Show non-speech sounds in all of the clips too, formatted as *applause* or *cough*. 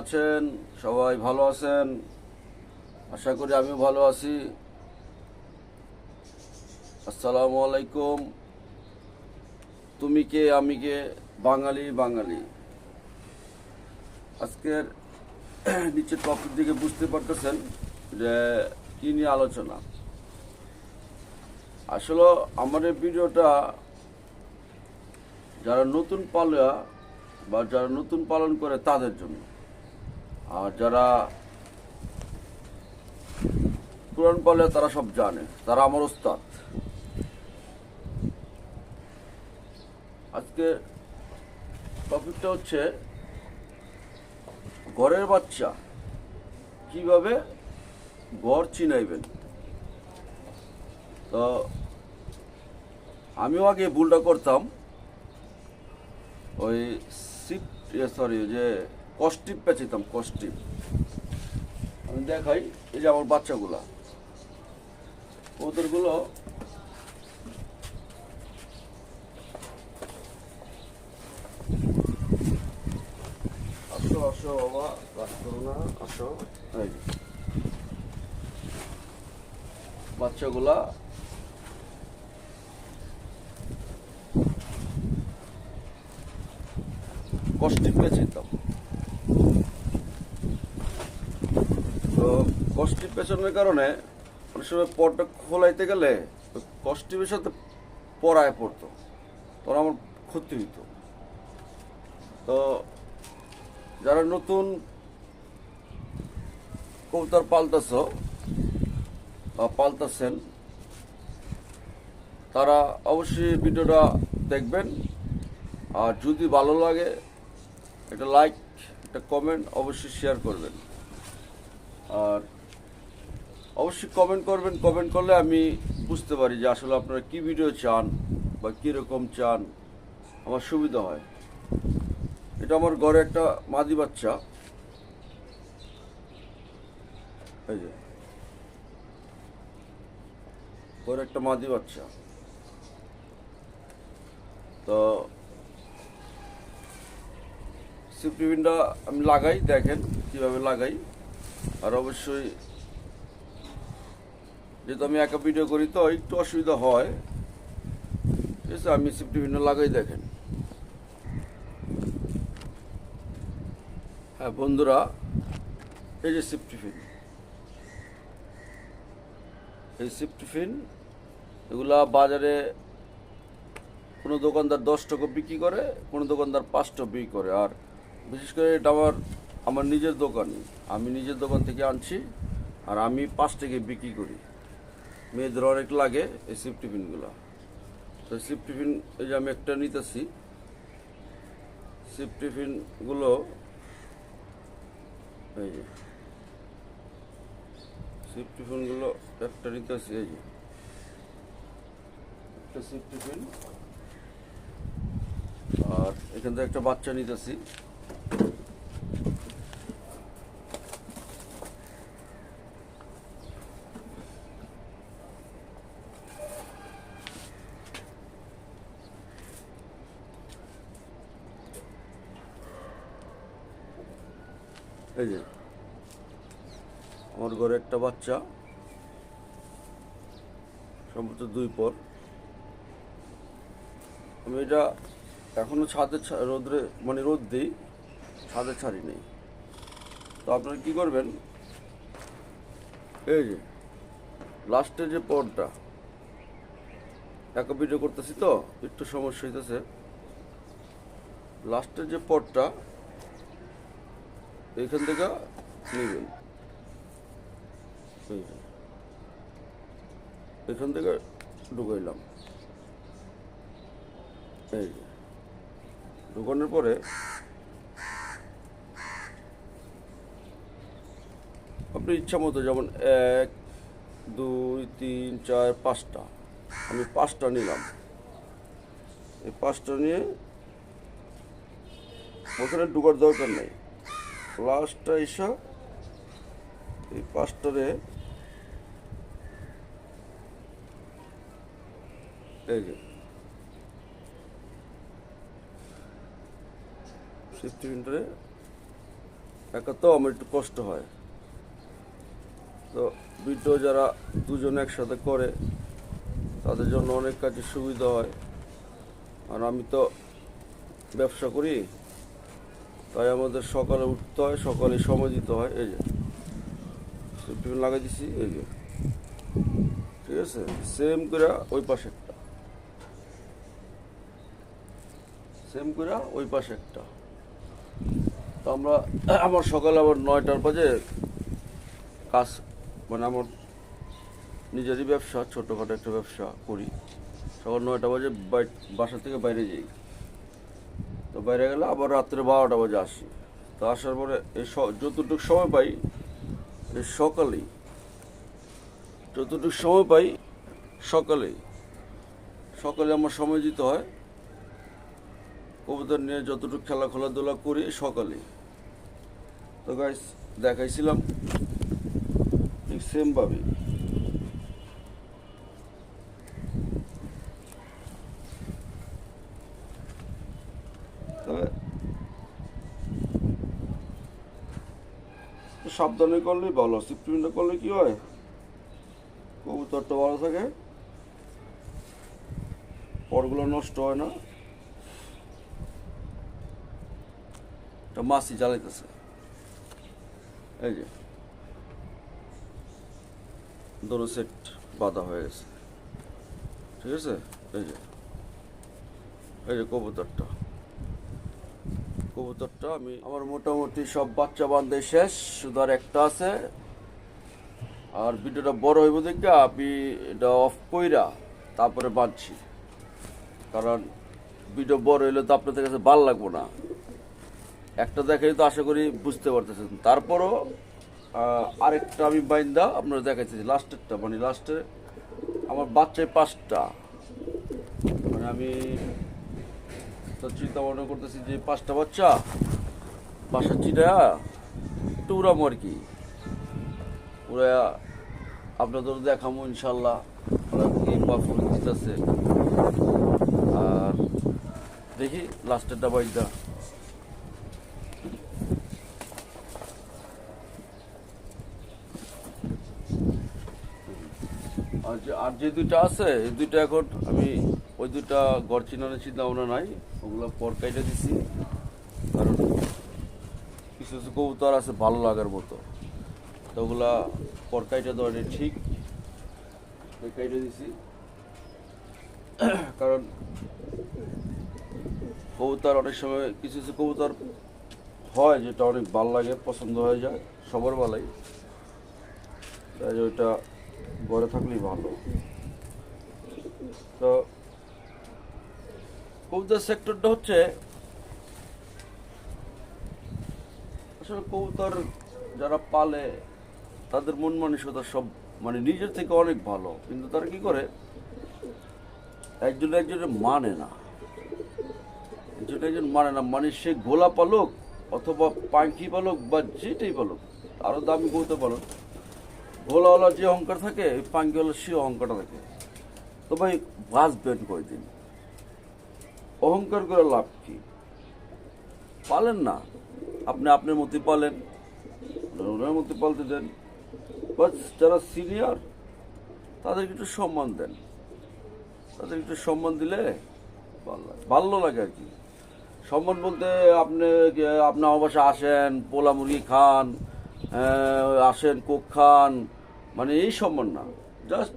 আছেন? সবাই ভালো আছেন? আশা করি আমিও ভালো আছি। আসসালামু আলাইকুম। তুমি কে, আমি কে? বাঙালি বাঙালি। আজকের নিচের টপিক দিকে বুঝতে পারতেছেন যে কি নিয়ে আলোচনা। আসলে এই ভিডিওটা যারা নতুন পালয়া বা যারা নতুন পালন করে তাদের জন্য। আর যারা পুরান পালে তারা সব জানে, তারা আমার ওস্তাদ। আজকে টপিকটা হচ্ছে ঘরের বাচ্চা কীভাবে ঘর চিনাইবেন? তো আমিও আগে ভুলটা করতাম। ওই সরি যে কস্টিপ পেঁচিতাম কস্টিপ আমি দেখাই এই যে আমার বাচ্চাগুলা। ওদেরগুলো আসো আসো বাবা রাগ করো না আসো। এই বাচ্চাগুলা কষ্টিপ পেঁচিতাম। পেছনের কারণে অনেক সময় পরটা খোলাইতে গেলে কষ্টিপের সাথে পড়ায় পড়তো। তখন আমার ক্ষতি হইতো। তো যারা নতুন কবুতর পালতেছ বা পালতেছেন, তারা অবশ্যই ভিডিওটা দেখবেন। আর যদি ভালো লাগে, একটা লাইক একটা কমেন্ট অবশ্যই শেয়ার করবেন। আর অবশ্যই কমেন্ট করবেন। কমেন্ট করলে আমি বুঝতে পারি যে আসলে আপনারা কি ভিডিও চান বা কীরকম চান। আমার সুবিধা হয়। এটা আমার ঘরে একটা মাদি বাচ্চা। এই যে। ঘরে একটা মাদি বাচ্চা। তো সিপ্রিভিনটা আমি লাগাই, দেখেন কীভাবে লাগাই। আর অবশ্যই যেহেতু আমি একা ভিডিও করি, তো একটু অসুবিধা হয়। ঠিক আছে, আমি সিপ্রিভিনটা লাগাই দেখেন। হ্যাঁ বন্ধুরা, এই যে সিপ্টিফিন এই সিপ্টিফিন এগুলা বাজারে কোনো দোকানদার দশ টাকা বিক্রি করে, কোনো দোকানদার পাঁচ টাকা বিক্রি করে। আর বিশেষ করে এটা আমার আমার নিজের দোকান আমি নিজের দোকান থেকে আনছি, আর আমি পাঁচ টাকা বিক্রি করি। মেয়েদের অনেক লাগে, এই সিপ টিফিনগুলো তো সিপ টিফিন এই যে আমি একটা নিতেছি সিপ টিফিনগুলো এই যে সিপ টিফিনগুলো একটা নিতেছি, এই যে, একটা সিপ টিফিন আর এখান থেকে একটা বাচ্চা নিতেছি এই যে আমার ঘরে একটা বাচ্চা। সম্ভবত দুই পর। আমি এটা এখনও ছাদে রোদ্রে মানে রোদ দিই, ছাদে ছাড়ি নেই। তো আপনারা কি করবেন? এই যে লাস্টের যে পরটা, একা ভিডিও করতেছি তো, একটু সমস্যা হইতেছে। লাস্টের যে পরটা, এইখান থেকে নেবেন। এখান থেকে ঢুকাইলাম। এই। ঢুকানোর পরে আপনি ইচ্ছা মতো যেমন এক, দুই, তিন, চার, পাঁচটা, আমি পাঁচটা নিলাম। এই পাঁচটা নিয়ে ওখানে ঢুকার দরকার নেই। লাস্টটা এসা এই পাঁচটারে এই যে। সেফটি প্রিন্টারে একা তো আমার একটু কষ্ট হয়। তো ভিডিও যারা দুজন একসাথে করে, তাদের জন্য অনেক কাজে সুবিধা হয়। আর আমি তো ব্যবসা করি, তাই আমাদের সকালে উঠতে হয়, সকালে সময় দিতে হয়, এই যে। লাগাই দিছি, এই যে। ঠিক আছে? সেম করে ওই পাশে একটা সেম করে ওই পাশে একটা। তো আমরা আমার সকালে আবার নয়টার বাজে কাজ মানে আমার নিজেরই ব্যবসা, ছোটোখাটো একটা ব্যবসা করি। সকাল নয়টা বাজে বাসা থেকে বাইরে যাই। তো বাইরে গেলে আবার রাত্রে বারোটা বাজে আসি। তো আসার পরে এই যতটুকু সময় পাই, এই সকালেই, যতটুকু সময় পাই, সকালেই। সকালে আমার সময় দিতে হয়। কবুতর নিয়ে যতটুকু খেলা খেলাধুলা করি সকালে তো গাইস দেখাইছিলাম ঠিক সেমভাবে সাবধানে করলেই ভালো সিপ্রিনটা করলে কি হয়? কবুতরটা ভালো থাকে, পরগুলো নষ্ট হয় না। একটা মাছি জ্বালাইতেছে এই যে। দোনো সেট বাঁধা হয়ে গেছে। ঠিক আছে? এই যে। এই যে কবুতরটা। কবুতরটা আমি আমার মোটামুটি সব বাচ্চা বান্ধে শেষ, শুধু আর একটা আছে। আর ভিডিওটা বড় হইব দেখে আমি এটা অফ কইরা তারপরে বাঁধছি। কারণ ভিডিও বড় হইলে তো আপনাদের কাছে ভালো লাগবো না। একটা দেখাই তো আশা করি বুঝতে পারতেছেন। তারপরও আরেকটা আমি বাইন্দা আপনারা দেখাইতেছি লাস্টেরটা মানে লাস্টে আমার বাচ্চায় পাঁচটা। মানে আমি চিন্তা ভাবনা করতেছি যে পাঁচটা বাচ্চা, বাসা চিটা উড়ামো আর কি। ওরা আপনাদের দেখামো ইনশাল্লাহ। দিতেছে। আর দেখি লাস্টেরটা বাইকটা আর যে দুইটা আছে, এই দুইটা এখন আমি, ওই দুইটা গড় চিনানোর চিন্তা ভাবনা নাই, ওগুলো পর কাইটা দিছি। কারণ কিছু কিছু কবুতর আছে ভালো লাগার মতো। তো ওগুলা পর কাইটা দেওয়াটা ঠিক। কাইটা দিছি। *coughs* কারণ কবুতর অনেক সময়, কিছু কিছু কবুতর হয় যেটা অনেক ভালো লাগে, পছন্দ হয়ে যায়, সবার বেলাই তাই ওইটা ঘরে থাকলেই ভালো। তো কবুতর সেক্টরটা হচ্ছে, আসলে কবুতর যারা পালে, তাদের মন মানসিকতা সব মানে নিজের থেকে অনেক ভালো। কিন্তু তারা কি করে? একজন একজনের মানে না। একজন একজন মানে না মানে সে গোলা পালক অথবা পাখি পালক বা যেটাই পালক আরও দামি কবুতর পালক। ভোলাওয়ালার যে অহংকার থাকে ওই পাঙ্কিওয়ালার সে অহংকারটা থাকে তো ভাই বাঁচবেন কয়দিন? অহংকার করে লাভ কি? পালেন না। আপনি আপনার মতোই পালেন ওনার মতো পালতে দেন। বাস যারা সিনিয়র তাদেরকে একটু সম্মান দেন। তাদের একটু সম্মান দিলে ভালো লাগে ভালো লাগে আর কি। সম্মান বলতে আপনি কি- আপনি আমার বাসায় আসেন, পোলা মুরগি খান আসেন, কোক খান মানে এই সম্মান না। জাস্ট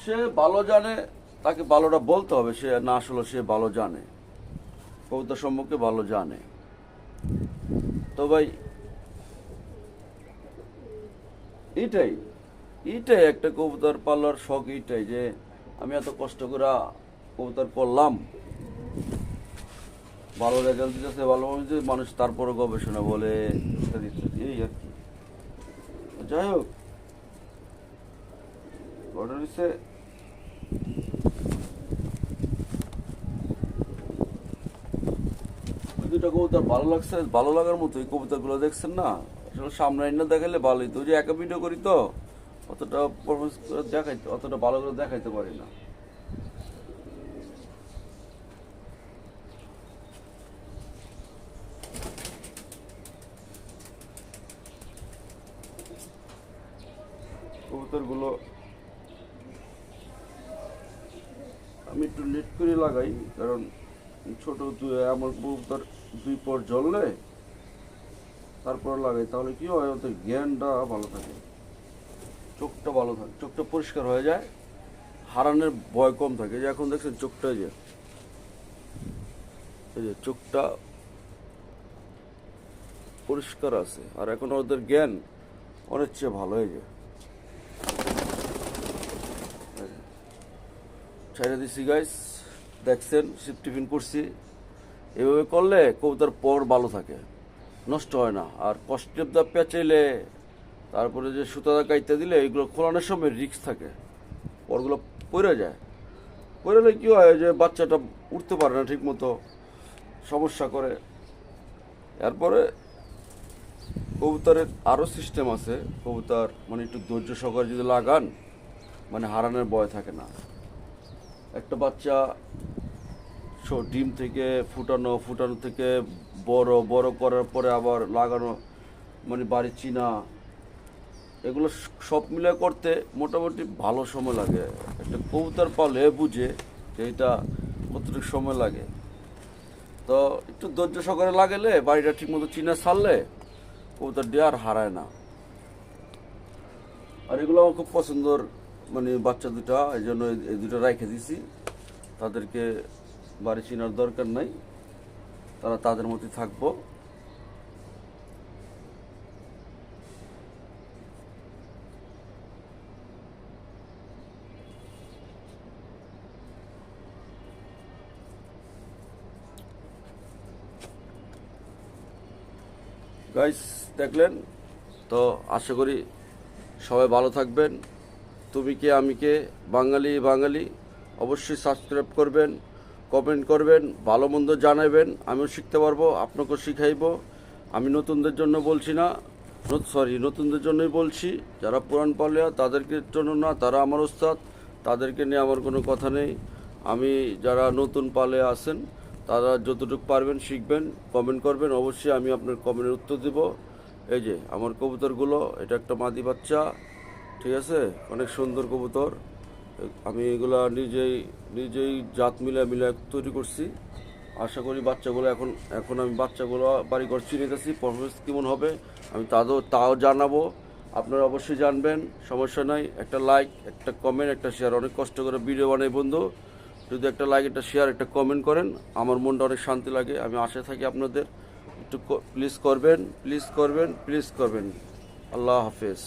সে ভালো জানে, তাকে ভালোটা বলতে হবে। সে না আসলে সে ভালো জানে। কবিতা সম্পর্কে ভালো জানে। তো ভাই, এটাই এটাই একটা কবুতর পালার শখ এইটাই যে আমি এত কষ্ট করে কবুতর করলাম ভালো রেজাল্ট দিতেছে, ভালো মানুষ তারপরে গবেষণা বলে ইত্যাদি এই আর কি। যাই হোক ঘটনা হচ্ছে দুটা কবিতা ভালো লাগছে, ভালো লাগার মতো এই কবিতাগুলো দেখছেন না? আসলে সামনে না দেখালে ভালোই তো যে একা ভিডিও করি তো, অতটা পারফরমেন্স করে দেখাইতে, অতটা ভালো করে দেখাইতে পারি না। কবুতরগুলো একটু লেট করে লাগাই, কারণ ছোট আমার কবুতর দুই পর জ্বললে তারপর লাগাই। তাহলে কি হয়, ওদের জ্ঞানটা ভালো থাকে। চোখটা ভালো থাকে, চোখটা পরিষ্কার হয়ে যায়, হারানোর ভয় কম থাকে। যে এখন দেখছেন চোখটা যে, এই যে চোখটা পরিষ্কার আছে, আর এখন ওদের জ্ঞান অনেক চেয়ে ভালো হয়ে যায়। ছেড়ে দিছি গাইস দেখছেন শিপ টিফিন করছি এভাবে করলে কবুতর পর ভালো থাকে। নষ্ট হয় না। আর কষ্টের দা পেঁচাইলে, তারপরে যে সুতাদা কাইতে দিলে, এগুলো খোলানোর সময় রিক্স থাকে। পরগুলো পড়ে যায়। পড়লে কি হয়, যে বাচ্চাটা উঠতে পারে না ঠিক মতো সমস্যা করে। এরপরে কবুতরের আরও সিস্টেম আছে। কবুতর মানে একটু ধৈর্য সহকারে যদি লাগান মানে হারানোর ভয় থাকে না। একটা বাচ্চা ডিম থেকে ফুটানো ফুটানো থেকে বড় বড় করার পরে আবার লাগানো মানে বাড়ি চিনা। এগুলো সব মিলে করতে মোটামুটি ভালো সময় লাগে। একটা কবুতর পালে বুঝে যে এটা কতটুকু সময় লাগে। তো একটু ধৈর্য সহকারে লাগালে বাড়িটা ঠিকমতো চিনা ছাড়লে কবুতর ডে আর হারায় না। আর এগুলো আমার খুব পছন্দর মানে বাচ্চা দুটা, এই জন্য এই- দুটো রেখে দিছি। তাদেরকে বাড়ি চিনার দরকার নাই। তারা তাদের মতোই থাকব। গাইস দেখলেন? তো আশা করি সবাই ভালো থাকবেন। তুমি কে আমি কে বাঙালি বাঙালি, অবশ্যই সাবস্ক্রাইব করবেন কমেন্ট করবেন, ভালো মন্দ জানাবেন, আমিও শিখতে পারব, আপনাকেও শিখাইব। আমি নতুনদের জন্য বলছি না সরি নতুনদের জন্যই বলছি, যারা পুরাণ পালিয়া তাদেরকে জন্য না, তারা আমার ওস্তাদ, তাদেরকে নিয়ে আমার কোনো কথা নেই। আমি যারা নতুন পালে আছেন, তারা যতটুকু পারবেন শিখবেন কমেন্ট করবেন, অবশ্যই আমি আপনার কমেন্টের উত্তর দেব। এই যে, আমার কবুতরগুলো, এটা একটা মাদি বাচ্চা। ঠিক আছে? অনেক সুন্দর কবুতর। আমি এগুলা নিজেই নিজেই জাত মিলে মিলে তৈরি করছি। আশা করি বাচ্চাগুলো এখন এখন আমি বাচ্চাগুলো বাড়ি ঘর চিনে গেছি। পারফরমেন্স কেমন হবে আমি তাদের, তাও জানাব। আপনারা অবশ্যই জানবেন, সমস্যা নাই। একটা লাইক একটা কমেন্ট একটা শেয়ার অনেক কষ্ট করে ভিডিও বানাই বন্ধু। যদি একটা লাইক একটা শেয়ার একটা কমেন্ট করেন, আমার মনটা অনেক শান্তি লাগে। আমি আশায় থাকি আপনাদের একটু প্লিজ করবেন প্লিজ করবেন প্লিজ করবেন। আল্লাহ হাফেজ।